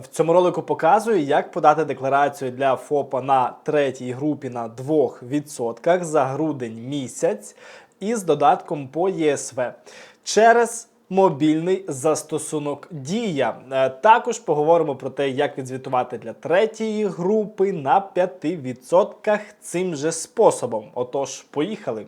В цьому ролику показую, як подати декларацію для ФОПа на третій групі на 2% за грудень місяць із додатком по ЄСВ через мобільний застосунок Дія. Е, Також поговоримо про те, як відзвітувати для третьої групи на 5% цим же способом. Отож, поїхали.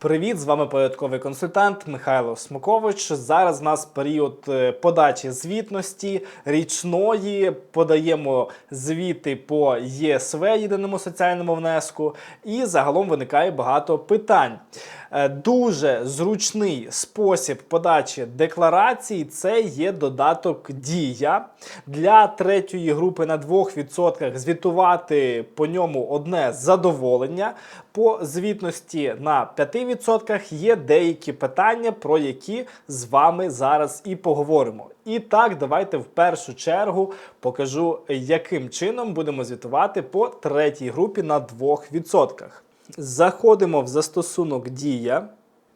Привіт, з вами податковий консультант Михайло Смокович. Зараз в нас період е, подачі звітності річної. Подаємо звіти по ЄСВ єдиному соціальному внеску, і загалом виникає багато питань. Е, Дуже зручний спосіб подачі декларацій це є додаток Дія. Для третьої групи на 2% звітувати по ньому одне задоволення. По звітності на 5% є деякі питання, про які з вами зараз і поговоримо. І так, давайте в першу чергу покажу, яким чином будемо звітувати по третій групі на 2%. Заходимо в застосунок Дія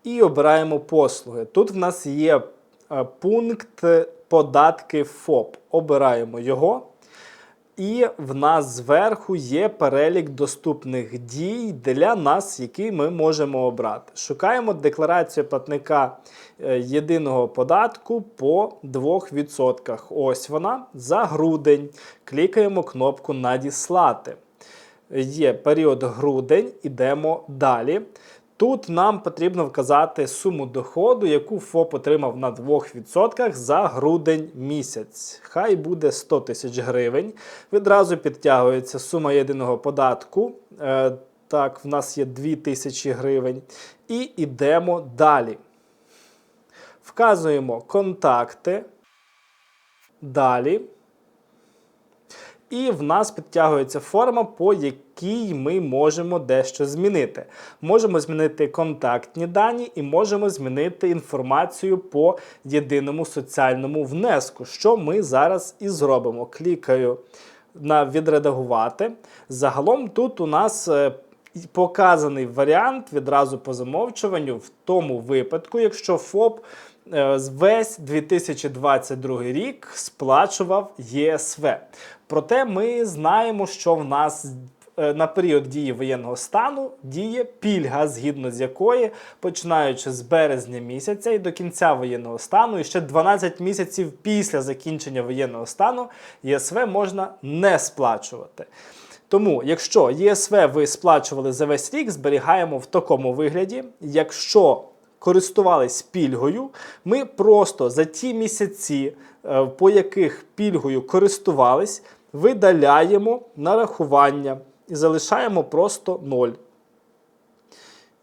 і обираємо послуги. Тут в нас є е, пункт податки ФОП. Обираємо його. І в нас зверху є перелік доступних дій для нас, які ми можемо обрати. Шукаємо декларацію платника е, єдиного податку по 2%. Ось вона за грудень. Клікаємо кнопку Надіслати. Є період грудень, ідемо далі. Тут нам потрібно вказати суму доходу, яку ФОП отримав на 2% за грудень місяць. Хай буде 100 тисяч гривень. Відразу підтягується сума єдиного податку. Е, так, в нас є 2 тисячі гривень. І йдемо далі. Вказуємо контакти. Далі. І в нас підтягується форма, по якій ми можемо дещо змінити. Можемо змінити контактні дані і можемо змінити інформацію по єдиному соціальному внеску, що ми зараз і зробимо. Клікаю на відредагувати. Загалом тут у нас. е, Показаний варіант відразу по замовчуванню в тому випадку, якщо ФОП е, весь 2022 рік сплачував ЄСВ. Проте ми знаємо, що в нас на період дії воєнного стану діє пільга, згідно з якої, починаючи з березня місяця і до кінця воєнного стану, і ще 12 місяців після закінчення воєнного стану ЄСВ можна не сплачувати. Тому, якщо ЄСВ ви сплачували за весь рік, зберігаємо в такому вигляді. Якщо користувались пільгою, ми просто за ті місяці, е, по яких пільгою користувались, видаляємо нарахування і залишаємо просто 0.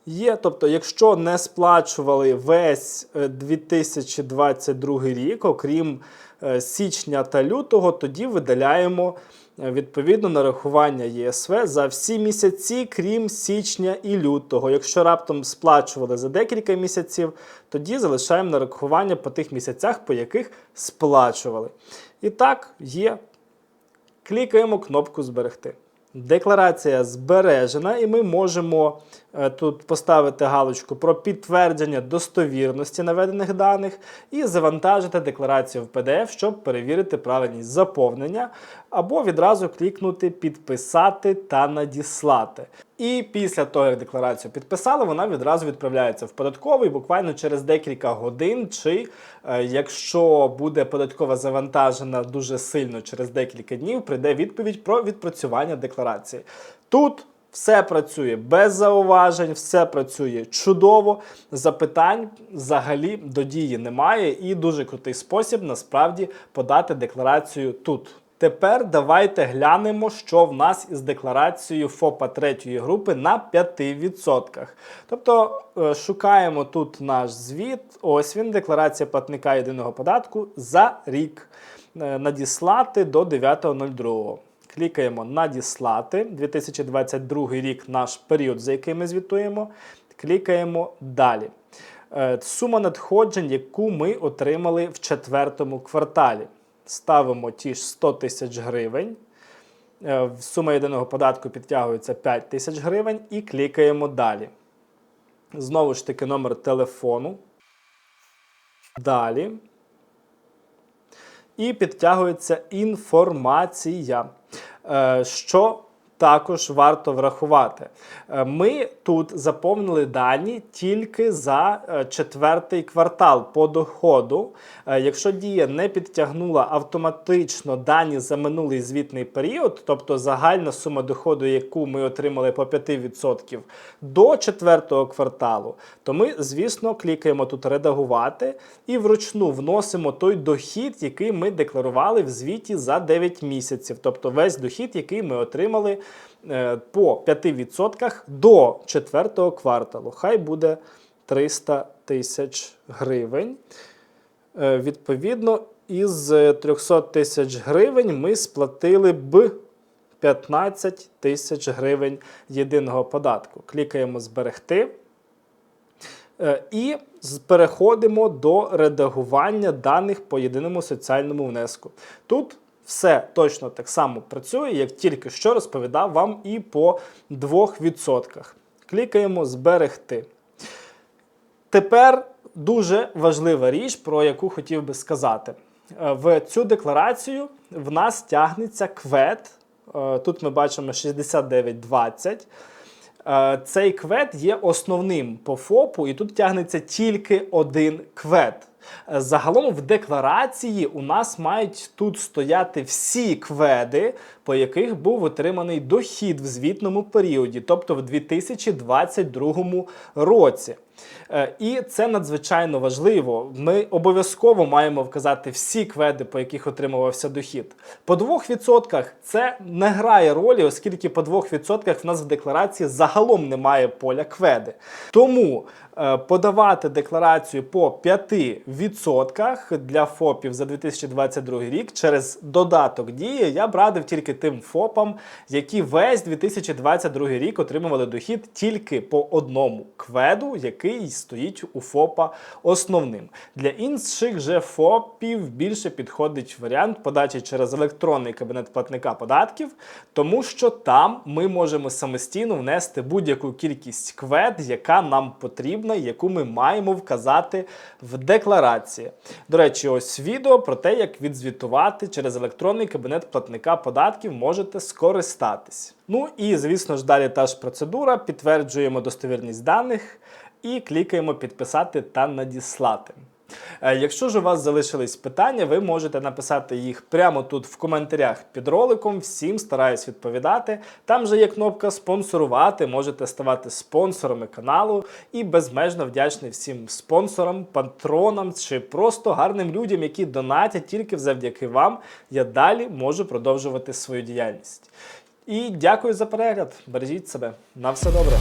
Є, тобто, якщо не сплачували весь е, 2022 рік, окрім е, січня та лютого, тоді видаляємо е, відповідно нарахування ЄСВ за всі місяці, крім січня і лютого. Якщо раптом сплачували за декілька місяців, тоді залишаємо нарахування по тих місяцях, по яких сплачували. І так, є. Клікаємо кнопку Зберегти. Декларація збережена, і ми можемо тут поставити галочку про підтвердження достовірності наведених даних і завантажити декларацію в PDF, щоб перевірити правильність заповнення, або відразу клікнути Підписати та надіслати. І після того, як декларацію підписали, вона відразу відправляється в податковий буквально через декілька годин. Чи е, якщо буде податкова завантажена дуже сильно через декілька днів, прийде відповідь про відпрацювання декларації. Тут все працює без зауважень, все працює чудово. Запитань взагалі до дії немає, і дуже крутий спосіб насправді подати декларацію тут. Тепер давайте глянемо, що в нас із декларацією ФОПа третьої групи на 5%. Тобто е, шукаємо тут наш звіт. Ось він, декларація платника єдиного податку за рік. Е, Надіслати до 9.02. Клікаємо Надіслати. 2022 рік наш період, за який ми звітуємо. Клікаємо далі. Е, Сума надходжень, яку ми отримали в четвертому кварталі. Ставимо ті ж 100 тисяч гривень. Е, Сума єдиного податку підтягується 5 тисяч гривень і клікаємо далі. Знову ж таки, номер телефону. Далі. і підтягується інформація. Е, Що також варто врахувати. Е, Ми тут заповнили дані тільки за е, четвертий квартал по доходу. Е, Якщо дія не підтягнула автоматично дані за минулий звітний період, тобто загальна сума доходу, яку ми отримали по 5% до четвертого кварталу, то ми, звісно, клікаємо тут редагувати і вручну вносимо той дохід, який ми декларували в звіті за 9 місяців, тобто весь дохід, який ми отримали по 5% до четвертого кварталу. Хай буде 300 тисяч гривень. Е, Відповідно, із е, 300 тисяч гривень ми сплатили б 15 тисяч гривень єдиного податку. Клікаємо Зберегти. Е, І переходимо до редагування даних по єдиному соціальному внеску. Тут все точно так само працює, як тільки що розповідав вам і по 2%. Клікаємо Зберегти. Тепер дуже важлива річ, про яку хотів би сказати. Е, В цю декларацію в нас тягнеться квет. Е, Тут ми бачимо 6920. Е, Цей квет є основним по ФОПу, і тут тягнеться тільки один квет. Е, Загалом в декларації у нас мають тут стояти всі кведи, по яких був отриманий дохід в звітному періоді, тобто в 2022 році. Е, І це надзвичайно важливо. Ми обов'язково маємо вказати всі кведи, по яких отримувався дохід. По 2% це не грає ролі, оскільки по 2% в нас в декларації загалом немає поля кведи. Тому е, подавати декларацію по 5% для ФОПів за 2022 рік через додаток дії я б радив тільки тим ФОПам, які весь 2022 рік отримували дохід тільки по одному кведу, який стоїть у ФОПа основним. Для інших же ФОПів більше підходить варіант подачі через електронний кабінет платника податків, тому що там ми можемо самостійно внести будь-яку кількість квед, яка нам потрібна, яку ми маємо вказати в декларації. До речі, ось відео про те, як відзвітувати через електронний кабінет платника податків можете скористатись. Ну і звісно ж далі та ж процедура. Підтверджуємо достовірність даних і клікаємо підписати та надіслати. Е, Якщо ж у вас залишились питання, ви можете написати їх прямо тут в коментарях під роликом. Всім стараюсь відповідати. Там же є кнопка спонсорувати, можете ставати спонсорами каналу і безмежно вдячний всім спонсорам, патронам чи просто гарним людям, які донатять тільки завдяки вам. Я далі можу продовжувати свою діяльність. І дякую за перегляд. Бережіть себе. На все добре.